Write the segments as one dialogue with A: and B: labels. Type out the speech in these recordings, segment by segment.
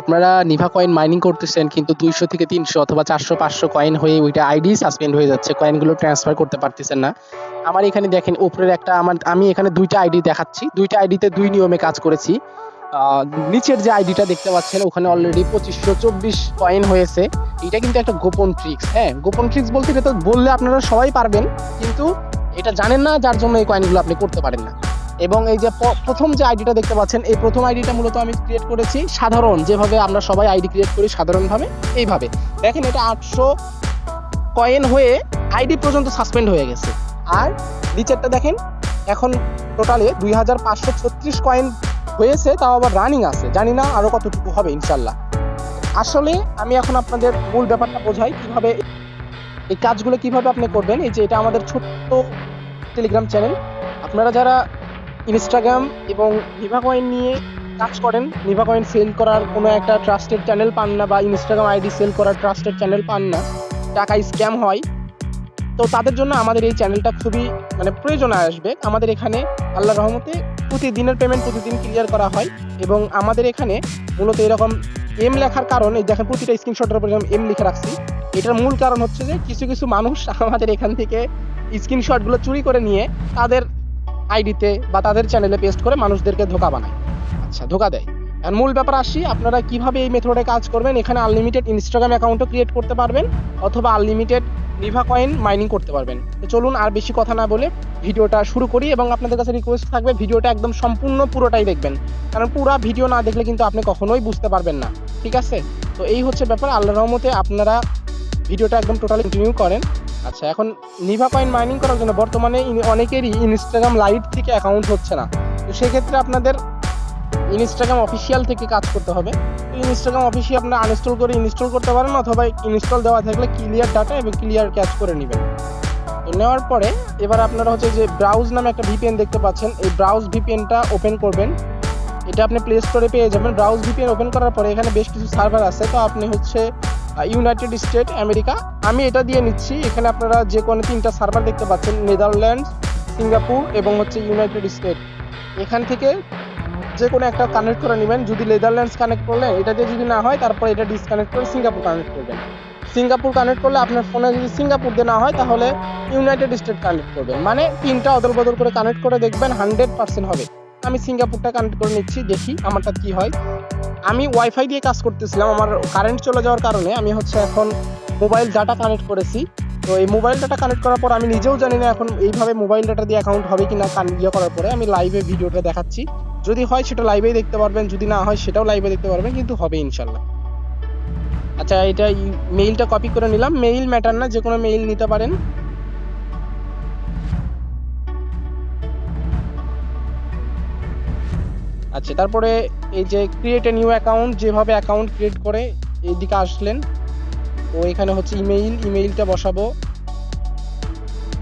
A: আপনারা Nibha coin mining করতেছেন, কিন্তু দুইশো থেকে তিনশো অথবা চারশো, পাঁচশো কয়েন হয়ে ওইটা আইডি সাসপেন্ড হয়ে যাচ্ছে কয়েনগুলো ট্রান্সফার করতে পারতেছেন না। আমার এখানে দেখেন, উপরের একটা আমার, আমি এখানে দুইটা আইডি দেখাচ্ছি। দুইটা আইডিতে দুই নিয়মে কাজ করেছি। নিচের যে আইডিটা দেখতে পাচ্ছেন, ওখানে অলরেডি পঁচিশশো চব্বিশ কয়েন হয়েছে। এটা কিন্তু একটা গোপন ট্রিক্স হ্যাঁ গোপন ট্রিক্স বলতে এটা বললে আপনারা সবাই পারবেন, কিন্তু এটা জানেন না, যার জন্য এই কয়েনগুলো আপনি করতে পারেন না। এবং এই যে প্রথম যে আইডিটা দেখতে পাচ্ছেন, এই প্রথম আইডিটা মূলত আমি ক্রিয়েট করেছি সাধারণ, যেভাবে আমরা সবাই আইডি ক্রিয়েট করি সাধারণভাবে, এইভাবে। দেখেন এটা আটশো কয়েন হয়ে আইডি পর্যন্ত সাসপেন্ড হয়ে গেছে। আর নিচেরটা দেখেন, এখন টোটালে দুই হাজার পাঁচশো ছত্রিশ কয়েন হয়েছে, তাও আবার রানিং আছে। জানি না আরও কতটুকু হবে ইনশাল্লাহ আসলে আমি এখন আপনাদের মূল ব্যাপারটা বোঝাই, কীভাবে এই কাজগুলো কীভাবে আপনি করবেন। এই যে এটা আমাদের ছোট্ট টেলিগ্রাম চ্যানেল আপনারা যারা ইনস্টাগ্রাম এবং নিভা কয়েন নিয়ে কাজ করেন। নিভা কয়েন সেল করার কোনো একটা ট্রাস্টেড চ্যানেল পান না বা ইনস্টাগ্রাম আইডি সেল করার ট্রাস্টেড চ্যানেল পান না। টাকা স্ক্যাম হয়। তো তাদের জন্য আমাদের এই চ্যানেলটা খুবই মানে প্রয়োজন আসবে। আমাদের এখানে আল্লাহ রহমতে প্রতিদিনের পেমেন্ট প্রতিদিন ক্লিয়ার করা হয় এবং আমাদের এখানে মূলত এরকম এম লেখার কারণ, এই দেখেন প্রতিটা স্ক্রিনশটের উপর এম লিখে রাখছি। এটার মূল কারণ হচ্ছে যে কিছু কিছু মানুষ আমাদের এখান থেকে স্ক্রিনশটগুলো চুরি করে নিয়ে তাদের আইডিতে বা তাদের চ্যানেলে পেস্ট করে মানুষদেরকে ধোকা বানায়। আচ্ছা ধোকা দেয়। আর মূল ব্যাপার আসি, আপনারা কীভাবে এই মেথডে কাজ করবেন? এখানে আনলিমিটেড ইনস্টাগ্রাম অ্যাকাউন্টও ক্রিয়েট করতে পারবেন, অথবা আনলিমিটেড নিভা কয়েন মাইনিং করতে পারবেন। তো চলুন আর বেশি কথা না বলে ভিডিওটা শুরু করি এবং আপনাদের কাছে রিকোয়েস্ট থাকবে, ভিডিওটা একদম সম্পূর্ণ পুরোটাই দেখবেন। কারণ পুরো ভিডিও না দেখলে কিন্তু আপনি কখনোই বুঝতে পারবেন না। ঠিক আছে? তো এই হচ্ছে ব্যাপার। আল্লাহ রহমতে আপনারা ভিডিওটা একদম টোটালি কন্টিনিউ করেন। আচ্ছা এখন নিভা কয়েন মাইনিং করার জন্য বর্তমানে অনেকেরই ইনস্টাগ্রাম লাইভ থেকে অ্যাকাউন্ট হচ্ছে না। তো সেক্ষেত্রে আপনাদের ইনস্টাগ্রাম অফিসিয়াল থেকে কাজ করতে হবে। তো ইনস্টাগ্রাম অফিসিয়াল আপনারা আনইনস্টল করে ইনস্টল করতে পারেন অথবা ইনস্টল দেওয়া থাকলে ক্লিয়ার ডাটা এবং ক্লিয়ার ক্যাচ করে নেবেন। তো নেওয়ার পরে এবার আপনারা হচ্ছে যে ব্রাউজ নামে একটা ভিপিএন দেখতে পাচ্ছেন। এই ব্রাউজ ভিপিএনটা ওপেন করবেন। এটা আপনি প্লে স্টোরে পেয়ে যাবেন। ব্রাউজ ভিপিএন ওপেন করার পরে এখানে বেশ কিছু সার্ভার আছে। তো আপনি হচ্ছে ইউনাইটেড স্টেট আমেরিকা আমি এটা দিয়ে নিচ্ছি। এখানে আপনারা যে কোনো তিনটা সার্ভার দেখতে পাচ্ছেন। নেদারল্যান্ডস সিঙ্গাপুর এবং হচ্ছে ইউনাইটেড স্টেট এখান থেকে যে কোনো একটা কানেক্ট করে নেবেন। যদি নেদারল্যান্ডস কানেক্ট করলেন এটা দিয়ে যদি না হয়, তারপরে এটা ডিসকানেক্ট করে সিঙ্গাপুর কানেক্ট করবেন। সিঙ্গাপুর কানেক্ট করলে আপনার ফোনে যদি সিঙ্গাপুর দিয়ে না হয়, তাহলে ইউনাইটেড স্টেট কানেক্ট করবেন। মানে তিনটা অদল বদল করে কানেক্ট করে দেখবেন হান্ড্রেড পার্সেন্ট হবে। আমি সিঙ্গাপুরটা কানেক্ট করে নিচ্ছি, দেখি আমারটা কি হয়। আমি ওয়াইফাই দিয়ে কাজ করতেছিলাম, আমার কারেন্ট চলে যাওয়ার কারণে আমি হচ্ছে এখন মোবাইল ডাটা কানেক্ট করেছি। তো এই মোবাইল ডাটা কানেক্ট করার পর আমি নিজেও জানি না এখন এইভাবে মোবাইল ডাটা দিয়ে অ্যাকাউন্ট হবে কি না ইয়ে করার পরে আমি লাইভে ভিডিওটা দেখাচ্ছি। যদি হয় সেটা লাইভেই দেখতে পারবেন, যদি না হয় সেটাও লাইভে দেখতে পারবেন, কিন্তু হবে ইনশাল্লাহ আচ্ছা এটা মেইলটা কপি করে নিলাম। মেইল ম্যাটার না যে কোনো মেইল নিতে পারেন। আচ্ছা তারপরে এই যে ক্রিয়েট এ নিউ অ্যাকাউন্ট যেভাবে অ্যাকাউন্ট ক্রিয়েট করে এইদিকে আসলেন তো এখানে হচ্ছে ইমেইল ইমেইলটা বসাবো।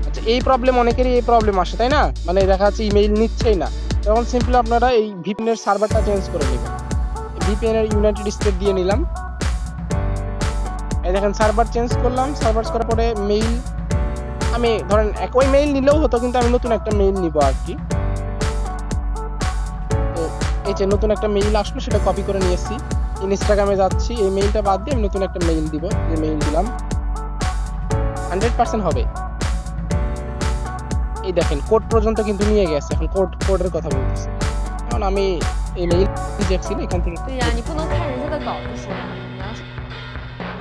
A: আচ্ছা এই প্রবলেম অনেকেরই এই প্রবলেম আসে, তাই না? মানে দেখা যাচ্ছে ইমেইল নিচ্ছেই না। তখন সিম্পলি আপনারা এই ভিপিএন এর সার্ভারটা চেঞ্জ করে নেবেন। ভিপিএন এর ইউনাইটেড স্টেট দিয়ে নিলাম। এই দেখেন সার্ভার চেঞ্জ করলাম। সার্ভার করার পরে মেইল আমি ধরেন একই মেইল নিলেও হতো, কিন্তু আমি নতুন একটা মেইল নিব আর কি। এই যে নতুন একটা মেইল আসলো সেটা কপি করে নিয়ে এসেছি। ইনস্টাগ্রামে যাচ্ছি এই মেইলটা বাদ দিয়ে আমি নতুন একটা মেইল দিব। যে মেইল দিলাম হান্ড্রেড পার্সেন্ট হবে। এই দেখেন কোড পর্যন্ত কিন্তু নিয়ে গেছে। এখন কোড কোডের কথা বলতেছি। এখন আমি এই মেইল দেখছি না এখান থেকে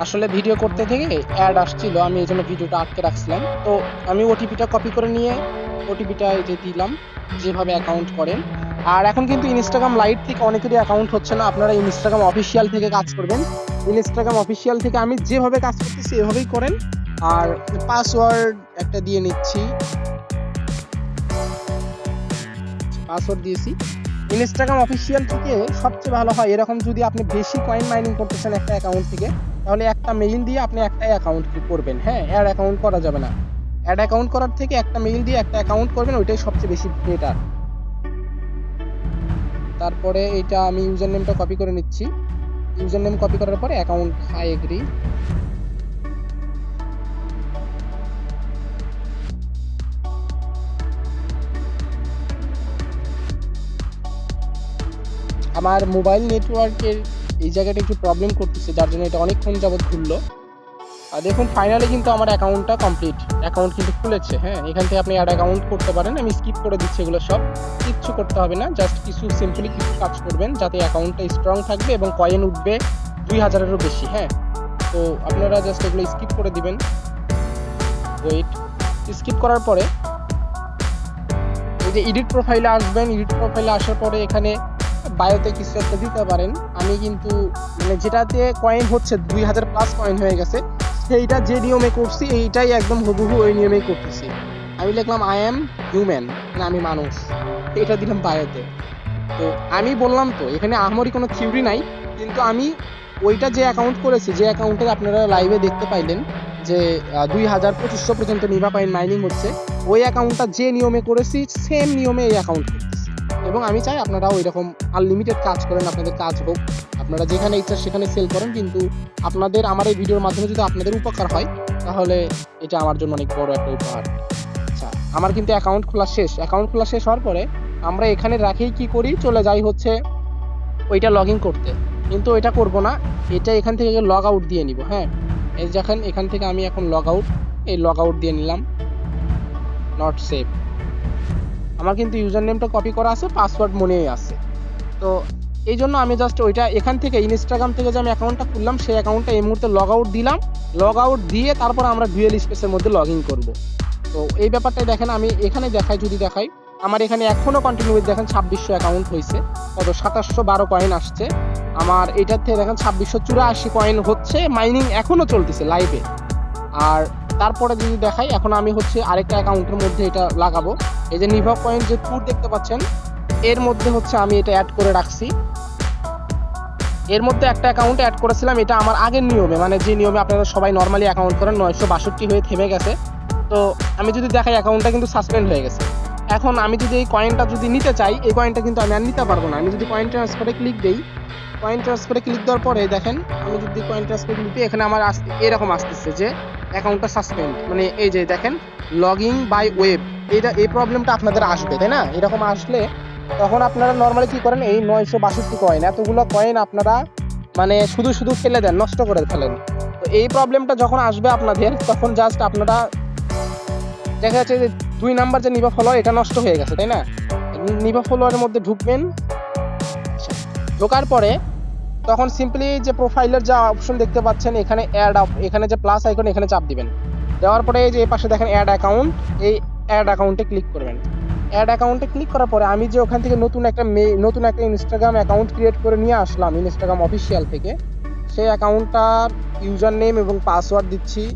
A: আসলে ভিডিও করতে থেকে অ্যাড আসছিল আমি এই জন্য ভিডিওটা আটকে রাখছিলাম। তো আমি ওটিপিটা কপি করে নিয়ে ওটিপিটা এই যে দিলাম যেভাবে অ্যাকাউন্ট করেন আর এখন কিন্তু ইনস্টাগ্রাম লাইট থেকে অনেকেরই অ্যাকাউন্ট হচ্ছে না। আপনারা ইনস্টাগ্রাম অফিসিয়াল থেকে কাজ করবেন। ইনস্টাগ্রাম অফিসিয়াল থেকে আমি যেভাবে কাজ করতেছি, এভাবেই করেন। আর পাসওয়ার্ড একটা দিয়ে নিচ্ছি। পাসওয়ার্ড দিয়েছি। ইনস্টাগ্রাম অফিসিয়াল থেকে সবচেয়ে ভালো হয়, এরকম যদি আপনি বেশি কয়েন মাইনিং করতেছেন একটা অ্যাকাউন্ট থেকে, তাহলে একটা মেইল দিয়ে আপনি একটাই অ্যাকাউন্ট করবেন। হ্যাঁ অ্যাড অ্যাকাউন্ট করা যাবে না। অ্যাড অ্যাকাউন্ট করার থেকে একটা মেইল দিয়ে একটা অ্যাকাউন্ট করবেন, ওইটাই সবচেয়ে বেশি বেটার তারপরে এটা আমি ইউজার নেমটা কপি করে নিচ্ছি। ইউজার নেম কপি করার পরে অ্যাকাউন্ট আই এগ্রি আমার মোবাইল নেটওয়ার্কের এই জায়গাটা একটু প্রবলেম করতেছে, যার জন্য এটা অনেকক্ষণ যাবত ঘুরলো আর দেখুন ফাইনালি কিন্তু আমার অ্যাকাউন্টটা কমপ্লিট অ্যাকাউন্ট কিন্তু খুলেছে হ্যাঁ? এখান থেকে আপনি অ্যাড অ্যাকাউন্ট করতে পারেন। আমি স্কিপ করে দিচ্ছি এগুলো সব। কিচ্ছু করতে হবে না জাস্ট কিছু সিম্পলি কিছু কাজ করবেন যাতে অ্যাকাউন্টটা স্ট্রং থাকবে এবং কয়েন উঠবে দুই হাজারেরও বেশি হ্যাঁ? তো আপনারা জাস্ট এগুলো স্কিপ করে দিবেন। ওয়েট স্কিপ করার পরে এই যে এডিট প্রোফাইলে আসবেন এডিট প্রোফাইলে আসার পরে এখানে বায়োতে কিছু একটা দিতে পারেন। আমি কিন্তু মানে যেটাতে কয়েন হচ্ছে, দুই হাজার প্লাস কয়েন হয়ে গেছে। সেইটা যে নিয়মে করছি, এইটাই একদম হুবহু ওই নিয়মেই করতেছি। আমি লিখলাম আই এম হিউম্যান মানে আমি মানুষ। এটা দিলাম বায়োতে তো আমি বললাম তো, এখানে আমারই কোনো থিওরি নাই, কিন্তু আমি ওইটা যে অ্যাকাউন্ট করেছি, যে অ্যাকাউন্টে আপনারা লাইভে দেখতে পাইলেন, যে দুই হাজার পঁচিশশো পর্যন্ত নিভা পাইন মাইনিং হচ্ছে, ওই অ্যাকাউন্টটা যে নিয়মে করেছি সেম নিয়মে এই অ্যাকাউন্ট এবং আমি চাই আপনারা ওই রকম আনলিমিটেড কাজ করেন, আপনাদের কাজ হোক। আপনারা যেখানে ইচ্ছা সেখানে সেল করেন, কিন্তু আপনাদের, আমার এই ভিডিওর মাধ্যমে যদি আপনাদের উপকার হয়, তাহলে এটা আমার জন্য অনেক বড় একটা উপহার। আচ্ছা আমার কিন্তু অ্যাকাউন্ট খোলা শেষ। অ্যাকাউন্ট খোলা শেষ হওয়ার পরে আমরা এখানে রাখেই কি করি, চলে যাই হচ্ছে ওইটা লগ ইন করতে। কিন্তু এটা করব না, এটা এখান থেকে লগ আউট দিয়ে নিব হ্যাঁ? এই দেখেন, এখান থেকে আমি এখন লগ আউট এই লগ আউট দিয়ে নিলাম। নট সেভ আমার কিন্তু ইউজার নেমটা কপি করা আছে, পাসওয়ার্ড মনেই আছে। তো এই জন্য আমি জাস্ট ওইটা এখান থেকে ইনস্টাগ্রাম থেকে যে আমি অ্যাকাউন্টটা খুললাম, সেই অ্যাকাউন্টটা এই মুহূর্তে লগ আউট দিলাম। লগ আউট দিয়ে তারপর আমরা ডুয়েল স্পেসের মধ্যে লগ ইন করব। তো এই ব্যাপারটাই দেখেন, আমি এখানে দেখাই, যদি দেখাই, আমার এখানে এখনও কন্টিনিউ দেখেন ছাব্বিশশো অ্যাকাউন্ট হয়েছে। কত? সাতাশশো বারো কয়েন আসছে। আমার এটার থেকে দেখেন ছাব্বিশশো চুরাশি কয়েন হচ্ছে। মাইনিং এখনও চলতেছে লাইভে আর তারপরে যদি দেখাই, এখন আমি হচ্ছে আরেকটা অ্যাকাউন্টের মধ্যে এটা লাগাবো। এই যে নিভা পয়েন্ট যে ট্যুর দেখতে পাচ্ছেন, এর মধ্যে হচ্ছে আমি এটা অ্যাড করে রাখছি। এর মধ্যে একটা অ্যাকাউন্ট অ্যাড করেছিলাম, এটা আমার আগের নিয়মে মানে যে নিয়মে আপনারা সবাই নর্মালি অ্যাকাউন্ট করেন, নয়শো বাষট্টি হয়ে থেমে গেছে। তো আমি যদি দেখাই অ্যাকাউন্টটা কিন্তু সাসপেন্ড হয়ে গেছে। এখন আমি যদি এই কয়েনটা যদি নিতে চাই, এই কয়েনটা কিন্তু আমি আর নিতে পারব না। আমি যদি কয়েন ট্রান্সফারে ক্লিক দিই কয়েন ট্রান্সফারে ক্লিক দেওয়ার পরে দেখেন, আমি যদি কয়েন ট্রান্সফারে ক্লিক এখানে আমার এরকম আসতেছে যে অ্যাকাউন্টটা সাসপেন্ড মানে এই যে দেখেন লগিং বাই ওয়েব এটা এই প্রবলেমটা আপনাদের আসবে, তাই না? এরকম আসলে তখন আপনারা নর্মালি কি করেন, এই নয়শো বাষট্টি কয়েন এতগুলো কয়েন আপনারা মানে শুধু শুধু ফেলে দেন, নষ্ট করে ফেলেন। তো এই প্রবলেমটা যখন আসবে আপনাদের, তখন জাস্ট আপনারা দেখা যাচ্ছে যে দুই নাম্বার যে নিভা ফলোয়ার এটা নষ্ট হয়ে গেছে, তাই না? নিভা ফলোয়ারের মধ্যে ঢুকবেন, ঢোকার পরে তখন সিম্পলি যে প্রোফাইলের যা অপশন দেখতে পাচ্ছেন, এখানে অ্যাড এখানে যে প্লাস আইকন এখানে চাপ দিবেন। দেওয়ার পরে এই যে পাশে দেখেন অ্যাড অ্যাকাউন্ট এই অ্যাড অ্যাকাউন্টে ক্লিক করবেন। অ্যাড অ্যাকাউন্টে ক্লিক করার পরে আমি যে ওখান থেকে নতুন একটা মে- নতুন একটা ইনস্টাগ্রাম অ্যাকাউন্ট ক্রিয়েট করে নিয়ে আসলাম ইনস্টাগ্রাম অফিসিয়াল থেকে, সেই অ্যাকাউন্টটার ইউজার নেম এবং পাসওয়ার্ড দিচ্ছি।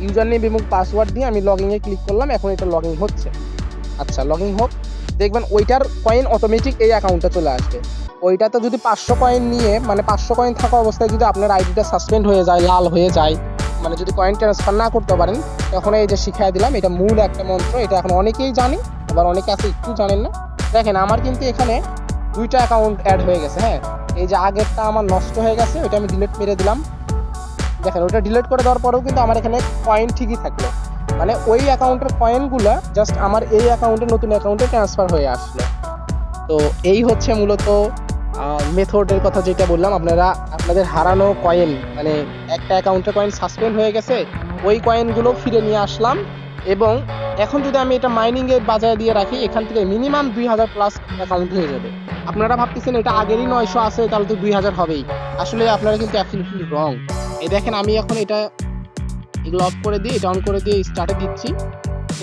A: ইউজার নেম এবং পাসওয়ার্ড দিয়ে আমি লগইন এ ক্লিক করলাম, এখন এটা লগইন হচ্ছে। আচ্ছা লগইন হোক। দেখবেন ওইটার কয়েন অটোমেটিক এই অ্যাকাউন্টে চলে আসবে। ওইটাতে যদি পাঁচশো কয়েন নিয়ে মানে পাঁচশো কয়েন থাকা অবস্থায় যদি আপনার আইডিটা সাসপেন্ড হয়ে যায়, লাল হয়ে যায় মানে যদি কয়েন ট্রান্সফার না করতে পারেন, তখন এই যে শিখাই দিলাম, এটা মূল একটা মন্ত্র, এটা এখন অনেকেই জানে, আবার অনেকে আছে একটু জানেন না। দেখেন, আমার কিন্তু এখানে দুইটা অ্যাকাউন্ট অ্যাড হয়ে গেছে হ্যাঁ। এই যে আগেরটা আমার নষ্ট হয়ে গেছে, ওইটা আমি ডিলিট মেরে দিলাম। দেখেন ওটা ডিলিট করে দেওয়ার পরেও কিন্তু আমার এখানে কয়েন ঠিকই থাকল। মানে ওই অ্যাকাউন্টের কয়েনগুলো জাস্ট আমার এই অ্যাকাউন্টে নতুন অ্যাকাউন্টে ট্রান্সফার হয়ে আসলো। তো এই হচ্ছে মূলত মেথডের কথা যেটা বললাম, আপনারা, আপনাদের হারানো কয়েন মানে একটা অ্যাকাউন্টে কয়েন সাসপেন্ড হয়ে গেছে, ওই কয়েনগুলো ফিরে নিয়ে আসলাম এবং এখন যদি আমি এটা মাইনিংয়ের বাজারে দিয়ে রাখি, এখান থেকে মিনিমাম দুই হাজার প্লাস অ্যাকাউন্ট হয়ে যাবে। আপনারা ভাবতেছেন এটা আগেরই নয়শো আছে, তাহলে তো দুই হাজার হবেই। আসলে আপনারা কিন্তু অ্যাবসলিউটলি রং এই দেখেন, আমি এখন এটা এগুলো অফ করে দিয়ে এটা অন করে দিয়ে স্টার্টে দিচ্ছি।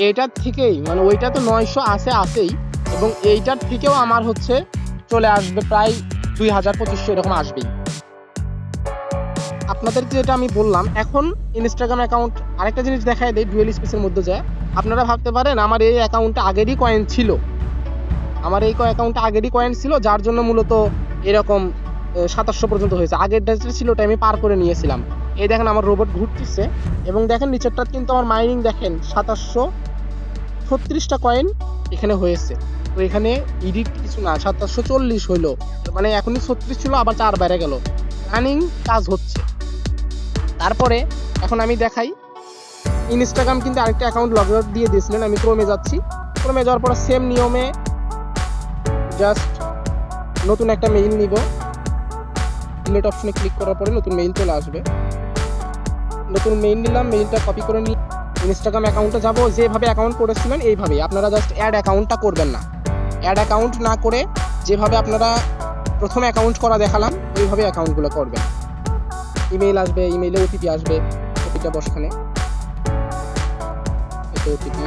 A: এইটার থেকেই মানে ওইটা তো নয়শো আছে, আছেই। এবং এইটার থেকেও আমার হচ্ছে চলে আসবে প্রায় দুই হাজার পঁচিশশো, এরকম আসবেই। আপনাদের যেটা আমি বললাম, এখন ইনস্টাগ্রাম অ্যাকাউন্ট আরেকটা জিনিস দেখায় দেয় ডুয়েল স্পেসের মধ্যে যায়। আপনারা ভাবতে পারেন, আমার এই অ্যাকাউন্টে আগেরই কয়েন ছিল। আমার এই অ্যাকাউন্টে আগেরই কয়েন ছিল, যার জন্য মূলত এরকম সাতাশশো পর্যন্ত হয়েছে। আগের ডেটে ছিল, ওটা আমি পার করে নিয়েছিলাম। এই দেখেন আমার রোবট ঘুরতেছে। এবং দেখেন নিচেরটা কিন্তু আমার মাইনিং দেখেন সাতাশশো ছত্রিশটা কয়েন এখানে হয়েছে। তো এখানে ইডিট কিছু না, সাতাশশো চল্লিশ হইল। মানে এখনই ছত্রিশ ছিল, আবার চার বেড়ে গেল। রানিং কাজ হচ্ছে। তারপরে এখন আমি দেখাই। ইনস্টাগ্রাম কিন্তু আরেকটা অ্যাকাউন্ট লগ আউট দিয়ে দিয়েছিলেন, আমি ক্রমে যাচ্ছি। ক্রমে যাওয়ার পরে সেম নিয়মে জাস্ট নতুন একটা মেইল নিব। ডিলেট অপশনে ক্লিক করার পরে নতুন মেইল চলে আসবে। নতুন মেইল নিলাম মেইলটা কপি করে নিই ইনস্টাগ্রাম অ্যাকাউন্টে যাব। যেভাবে অ্যাকাউন্ট করেছিলেন, এইভাবেই। আপনারা জাস্ট অ্যাড অ্যাকাউন্টটা করবেন না। অ্যাড অ্যাকাউন্ট না করে যেভাবে আপনারা প্রথম অ্যাকাউন্ট করা দেখালাম ওইভাবে অ্যাকাউন্টগুলো করবেন। ইমেইল আসবে ইমেইলে ওটিপি আসবে ওটিপিটা বসখানে ওটিপি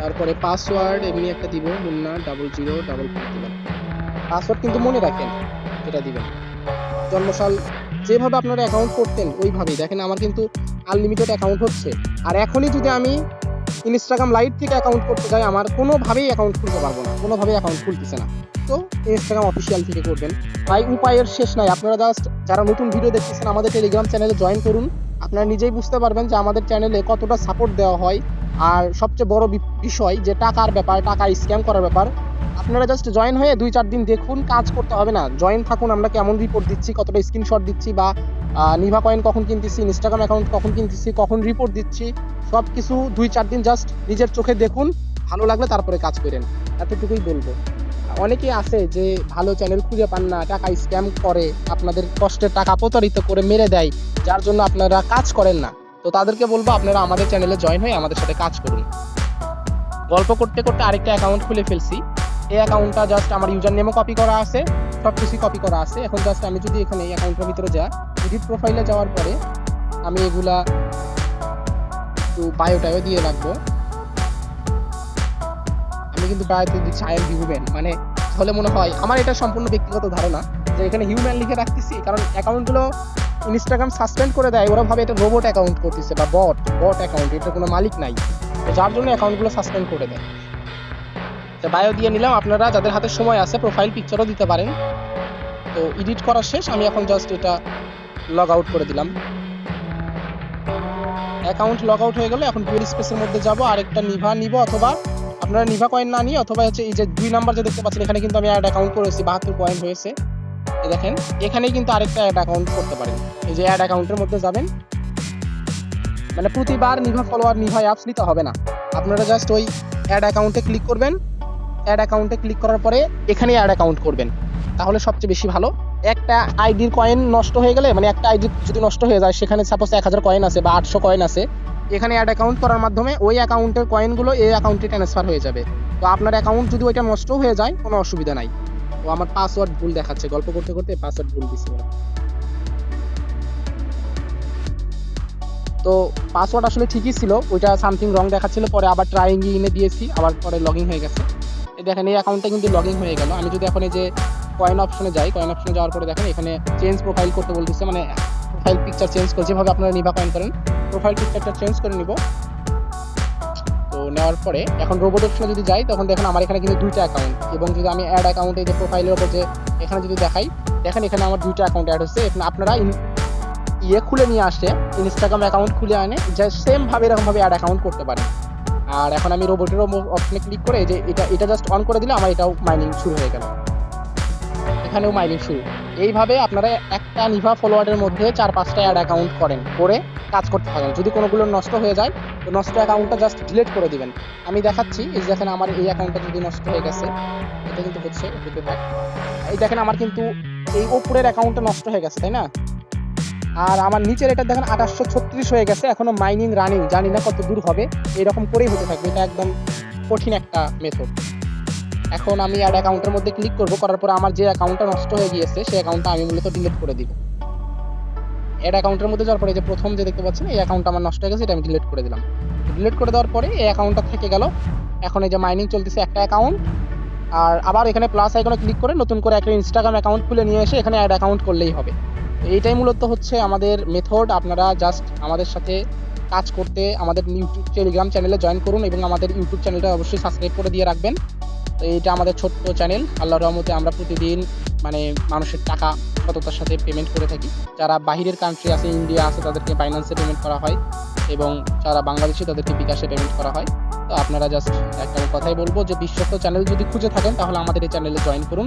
A: তারপরে পাসওয়ার্ড এমনি একটা দিব, Munna double zero double four দিবেন পাসওয়ার্ড কিন্তু মনে রাখেন, এটা দিবেন। জন্মসাল, যেভাবে আপনারা অ্যাকাউন্ট করতেন, ওইভাবেই। দেখেন, আমার কিন্তু আনলিমিটেড অ্যাকাউন্ট হচ্ছে। আর এখনই যদি আমি ইনস্টাগ্রাম লাইট থেকে অ্যাকাউন্ট করতে যাই, আমার কোনোভাবেই অ্যাকাউন্ট খুলতে পারব না। কোনোভাবেই অ্যাকাউন্ট খুলতেছে না। তো ইনস্টাগ্রাম অফিসিয়াল থেকে করবেন। তাই উপায়ের শেষ নাই। আপনারা জাস্ট যারা নতুন ভিডিও দেখতেছেন, আমাদের টেলিগ্রাম চ্যানেলে জয়েন করুন। আপনারা নিজেই বুঝতে পারবেন যে আমাদের চ্যানেলে কতটা সাপোর্ট দেওয়া হয়। আর সবচেয়ে বড় বিষয় যে টাকার ব্যাপার, টাকা স্ক্যাম করার ব্যাপার, আপনারা জাস্ট জয়েন হয়ে দুই চার দিন দেখুন, কাজ করতে হবে না। জয়েন থাকুন, আমরা কেমন রিপোর্ট দিচ্ছি, কতটা স্ক্রিনশট দিচ্ছি বা নিভা কয়েন কখন কিনতেছি ইনস্টাগ্রাম অ্যাকাউন্ট কখন কিনতেছি, কখন রিপোর্ট দিচ্ছি সব কিছু দুই চার দিন জাস্ট নিজের চোখে দেখুন, ভালো লাগলে তারপরে কাজ করেন। এতটুকুই বলব। অনেকে আছে যে ভালো চ্যানেল খুঁজে পান না, টাকা স্ক্যাম করে, আপনাদের কষ্টের টাকা প্রতারিত করে মেরে দেয়, যার জন্য আপনারা কাজ করেন না। তো তাদেরকে বলব, আপনারা আমাদের চ্যানেলে জয়েন হয়ে আমাদের সাথে কাজ করুন। গল্প করতে করতে আরেকটা অ্যাকাউন্ট খুলে ফেলছি। এই অ্যাকাউন্টটা জাস্ট আমার ইউজার নেমও কপি করা আছে সব কিছুই কপি করা আছে। এখন জাস্ট আমি যদি এখানে এই অ্যাকাউন্টের ভিতরে যা এডিট প্রোফাইলে যাওয়ার পরে আমি এগুলা একটু বায়োটাও দিয়ে রাখব। আমি কিন্তু বায়োতে দিচ্ছি আই এম হিউম্যান মানে তাহলে মনে হয়, আমার এটা সম্পূর্ণ ব্যক্তিগত ধারণা যে এখানে হিউম্যান লিখে রাখতেছি, কারণ অ্যাকাউন্টগুলো ইনস্টাগ্রাম সাসপেন্ড করে দেয়, ওরা ভাবে এটা রোবট অ্যাকাউন্ট করতেছে বা বট বট অ্যাকাউন্ট এটার কোনো মালিক নাই। যার জন্য অ্যাকাউন্টগুলো সাসপেন্ড করে দেয়। তো বায়ো দিয়ে নিলাম, আপনারা যাদের হাতে সময় আছে প্রোফাইল পিকচারও দিতে পারেন। তো এডিট করা শেষ, আমি এখন জাস্ট এটা লগ আউট করে দিলাম। অ্যাকাউন্ট লগ আউট হয়ে গেলে এখন ডুয়েল স্পেসের মধ্যে যাব, আরেকটা নিভা নিব, অথবা আপনারা নিভা কয়েন না নিয়ে, অথবা হচ্ছে এই যে দুই নাম্বার যে দেখতে পাচ্ছেন, এখানে কিন্তু আমি অ্যাড অ্যাকাউন্ট করেছি, বাহাত্তর কয়েন হয়েছে। দেখেন, এখানেই কিন্তু আরেকটা অ্যাড অ্যাকাউন্ট করতে পারেন। এই যে অ্যাড অ্যাকাউন্টের মধ্যে যাবেন। মানে প্রতিবার নিভা ফলোয়ার নিভা অ্যাপস নিতে হবে না। আপনারা জাস্ট ওই অ্যাড অ্যাকাউন্টে ক্লিক করবেন। অ্যাড অ্যাকাউন্টে ক্লিক করার পরে এখানেই অ্যাড অ্যাকাউন্ট করবেন। তাহলে সবচেয়ে বেশি ভালো। একটা আইডির কয়েন নষ্ট হয়ে গেলে মানে একটা আইডি যদি নষ্ট হয়ে যায়, সেখানে সাপোজ এক হাজার কয়েন আছে বা আটশো কয়েন আছে, এখানে অ্যাড অ্যাকাউন্ট করার মাধ্যমে ওই অ্যাকাউন্টের কয়েনগুলো এই অ্যাকাউন্টে ট্রান্সফার হয়ে যাবে। তো আপনার অ্যাকাউন্ট যদি ওইটা নষ্ট হয়ে যায়, কোনো অসুবিধা নাই। তো আমার পাসওয়ার্ড ভুল দেখাচ্ছে, গল্প করতে করতে পাসওয়ার্ড ভুল দিচ্ছি তো পাসওয়ার্ড আসলে ঠিকই ছিল, ওইটা সামথিং রং দেখাচ্ছিল, পরে আবার ট্রাইং ইনে দিয়েছি, আবার পরে লগ ইন হয়ে গেছে। দেখেন, এই অ্যাকাউন্টটা কিন্তু লগ ইন হয়ে গেল। আমি যদি এখন এই যে কয়েন অপশনে যাই কয়েন অপশনে যাওয়ার পরে দেখেন, এখানে চেঞ্জ প্রোফাইল করতে বলতেছে মানে প্রোফাইল পিকচার চেঞ্জ করে, যেভাবে আপনারা নিভা কয়েন করেন প্রোফাইল পিকচারটা চেঞ্জ করে নিব। নেওয়ার পরে এখন রোবট অপশনে যদি যাই, তখন দেখেন আমার এখানে কিন্তু দুইটা অ্যাকাউন্ট এবং যদি আমি অ্যাড অ্যাকাউন্টে যে প্রোফাইলের উপর যে এখানে যদি দেখাই, দেখেন এখানে আমার দুইটা অ্যাকাউন্ট অ্যাড হচ্ছে। এখানে আপনারা ইয়ে খুলে নিয়ে আসে ইনস্টাগ্রাম অ্যাকাউন্ট খুলে আনে, যা সেমভাবে এরকমভাবে এরকম অ্যাড অ্যাকাউন্ট করতে পারেন। আর এখন আমি রোবটের অপশনে ক্লিক করে যে এটা এটা জাস্ট অন করে দিলে আমার এটাও মাইনিং শুরু হয়ে গেল। এখানেও মাইনিং শুরু। এইভাবে আপনারা একটা নিভা ফলোয়ার্ডের মধ্যে চার পাঁচটা অ্যাড অ্যাকাউন্ট করেন, করে কাজ করতে থাকেন। যদি কোনোগুলো নষ্ট হয়ে যায়, তো নষ্ট অ্যাকাউন্টটা জাস্ট ডিলিট করে দিবেন। আমি দেখাচ্ছি, এই দেখেন আমার এই অ্যাকাউন্টটা যদি নষ্ট হয়ে গেছে, এটা কিন্তু হচ্ছে। এই দেখেন আমার কিন্তু এই ওপরের অ্যাকাউন্টটা নষ্ট হয়ে গেছে, তাই না? আর আমার নিচের এটা দেখেন আঠাশশো ছত্রিশ হয়ে গেছে, এখনও মাইনিং রানিং জানি না কত দূর হবে, এরকম করেই হতে থাকবে, এটা একদম কঠিন একটা মেথড এখন আমি অ্যাড অ্যাকাউন্টের মধ্যে ক্লিক করব, করার পরে আমার যে অ্যাকাউন্টটা নষ্ট হয়ে গিয়েছে, সেই অ্যাকাউন্টটা আমি মূলত ডিলিট করে দিব। অ্যাড অ্যাকাউন্টের মধ্যে যাওয়ার পরে যে প্রথম যে দেখতে পাচ্ছেন, এই অ্যাকাউন্টটা আমার নষ্ট হয়ে গেছে, এটা আমি ডিলিট করে দিলাম। ডিলিট করে দেওয়ার পরে এই অ্যাকাউন্টটা থেকে গেল। এখন এই যে মাইনিং চলতেছে একটা অ্যাকাউন্ট আর আবার এখানে প্লাস আইকনে ক্লিক করে নতুন করে একটা ইনস্টাগ্রাম অ্যাকাউন্ট খুলে নিয়ে এসে এখানে অ্যাড অ্যাকাউন্ট করলেই হবে। এইটাই মূলত হচ্ছে আমাদের মেথড আপনারা জাস্ট আমাদের সাথে কাজ করতে আমাদের ইউটিউব টেলিগ্রাম চ্যানেলে জয়েন করুন এবং আমাদের ইউটিউব চ্যানেলটা অবশ্যই সাবস্ক্রাইব করে দিয়ে রাখবেন। তো এটা আমাদের ছোট্ট চ্যানেল। আল্লাহর রহমতে আমরা প্রতিদিন মানে মানুষের টাকা, সততার সাথে পেমেন্ট করে থাকি। যারা বাহিরের কান্ট্রি আছে ইন্ডিয়া আছে, তাদেরকে ফাইন্যান্সে পেমেন্ট করা হয় এবং যারা বাংলাদেশি, তাদেরকে বিকাশে পেমেন্ট করা হয়। তো আপনারা জাস্ট একটা কথাই বলব যে, বিশ্বস্ত চ্যানেল যদি খুঁজে থাকেন, তাহলে আমাদের এই চ্যানেলে জয়েন করুন।